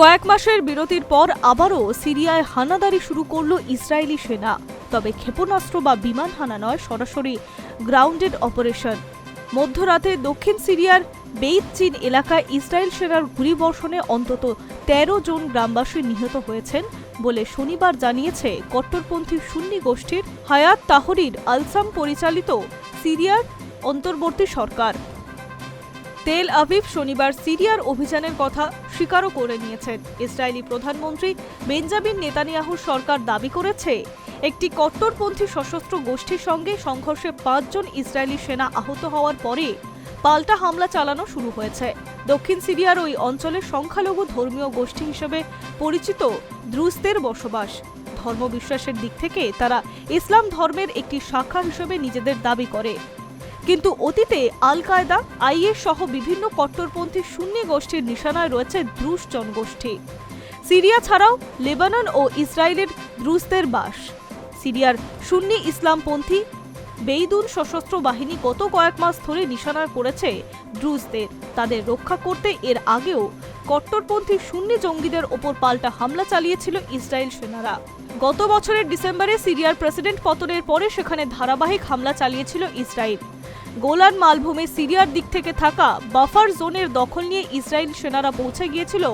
কয়েক মাসের বিরতির পর আবারও সিরিয়ায় হানাদারি শুরু করল ইসরায়েলি সেনা। তবে ক্ষেপণাস্ত্র বা বিমান হানা নয়, সরাসরি গ্রাউন্ডেড অপারেশন। মধ্যরাতে দক্ষিণ সিরিয়ার বেইত চীন এলাকায় ইসরায়েল সেনার গুলিবর্ষণে অন্তত তেরো জন গ্রামবাসী নিহত হয়েছেন বলে শনিবার জানিয়েছে কট্টরপন্থী সুন্নি গোষ্ঠীর হায়াত তাহরির আলসাম পরিচালিত সিরিয়ার অন্তর্বর্তী সরকার। তেল আভিভ শনিবার সিরিয়ার অভিযানের কথা স্বীকারও করে নিয়েছেন। ইসরায়েলি প্রধানমন্ত্রী বেঞ্জামিন নেতানিয়াহুর সরকার দাবি করেছে, একটি কট্টরপন্থী সশস্ত্র গোষ্ঠীর সঙ্গে সংঘর্ষে পাঁচজন ইসরায়েলি সেনা আহত হওয়ার পরে পাল্টা হামলা চালানো শুরু হয়েছে। দক্ষিণ সিরিয়ার ওই অঞ্চলে সংখ্যালঘু ধর্মীয় গোষ্ঠী হিসেবে পরিচিত দ্রুজদের বসবাস। ধর্মবিশ্বাসের দিক থেকে তারা ইসলাম ধর্মের একটি শাখা হিসেবে নিজেদের দাবি করে। কিন্তু অতীতে আল কায়দা আইএস সহ বিভিন্ন কট্টরপন্থী সুন্নি গোষ্ঠীর নিশানায় রয়েছে দ্রুশ জনগোষ্ঠী। সিরিয়া ছাড়াও লেবানন ও ইসরায়েলের দ্রুজদের বাস। সিরিয়ার সুন্নি ইসলামপন্থী বেইদুন সশস্ত্র বাহিনী গত কয়েক মাস ধরে নিশানায় পড়েছে দ্রুজদের তাদের রক্ষা করতে এর আগেও কট্টরপন্থী সুন্নি জঙ্গিদের ওপর পাল্টা হামলা চালিয়েছিল ইসরায়েল সেনারা। গত বছরের ডিসেম্বরে সিরিয়ার প্রেসিডেন্ট পতনের পরে সেখানে ধারাবাহিক হামলা চালিয়েছিল ইসরায়েল। গোলান মালভূমে সিরিয়ার দিক থেকে থাকা বাফার জোনের দখল নিয়ে ইসরায়েল সেনারা পৌঁছে গিয়েছিল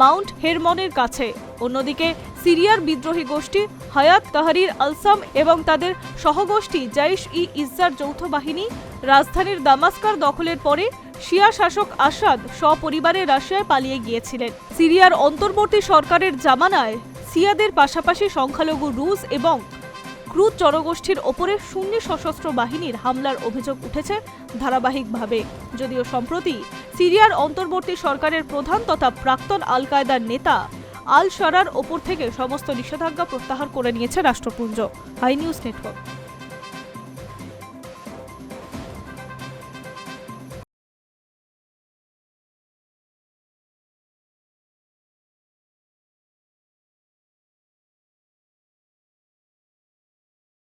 মাউন্ট হেরমনের কাছে। অন্যদিকে সিরিয়ার বিদ্রোহী গোষ্ঠী হায়াত তাহারির আলসাম এবং তাদের সহগোষ্ঠী জাইশ ই ইসরার যৌথ বাহিনী রাজধানীর দামাস্কার দখলের পরে শিয়া শাসক আসাদ সপরিবারে রাশিয়ায় পালিয়ে গিয়েছিলেন। সিরিয়ার অন্তর্বর্তী সরকারের জামানায় সিয়াদের পাশাপাশি সংখ্যালঘু রুশ এবং ক্রুদ জনগোষ্ঠীর ওপরে সুন্নি সশস্ত্র বাহিনীর হামলার অভিযোগ উঠেছে ধারাবাহিকভাবে। যদিও সম্প্রতি সিরিয়ার অন্তর্বর্তী সরকারের প্রধান তথা প্রাক্তন আল কায়দার নেতা আল সারার ওপর থেকে সমস্ত নিষেধাজ্ঞা প্রত্যাহার করে নিয়েছে রাষ্ট্রপুঞ্জ। High news network.